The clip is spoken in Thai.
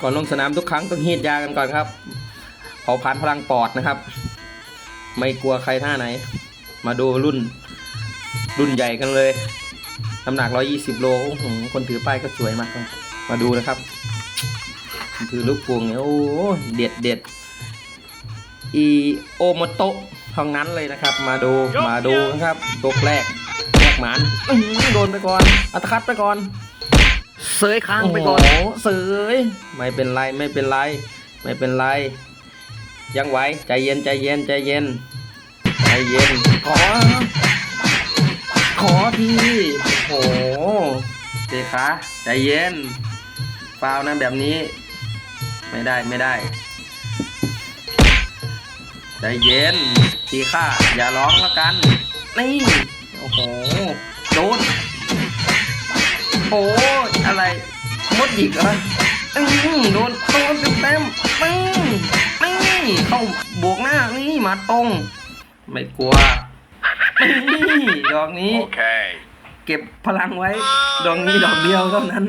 ก่อนลงสนามทุกครั้งต้องฮีดยากันก่อนครับเผาผลาญพลังปอดนะครับ ไม่กลัวใครท่าไหน มาดูรุ่น รุ่นใหญ่กันเลยน้ำหนัก 120 โลโอ้โหคนถือป้ายก็สวยมากมาดูนะครับคนถือลูกพวงเนี่ยโอ้เด็ดเด็ดอีโอโมโตะทางนั้นเลยนะครับ มาดูมาดูนะครับตกแรกแรกหมันโดนไปก่อนอัตคัดไปก่อน เสยค้างไปก่อนโอ้โหเสยไม่เป็นไรไม่เป็นไร ไม่เป็นไร ยังไหวใจเย็นใจเย็นใจเย็นใจเย็นขอ ขอทีโอ้โหเตะขาใจเย็นฟาวนะแบบนี้ ไม่ได้ไม่ได้ใจเย็นทีข้าอย่าร้องแล้วกันนี่โอ้โหโดนโอ้ อะไรมดหยิกเหรออืมโดนโดนเต็มเต็มๆปึ้งนี่เข้าบวกหน้านี่มาตรง ไม่กลัวนี่ดอกนี้ Okay. เก็บพลังไว้ ดอกนี้ดอกเดียวเท่านั้น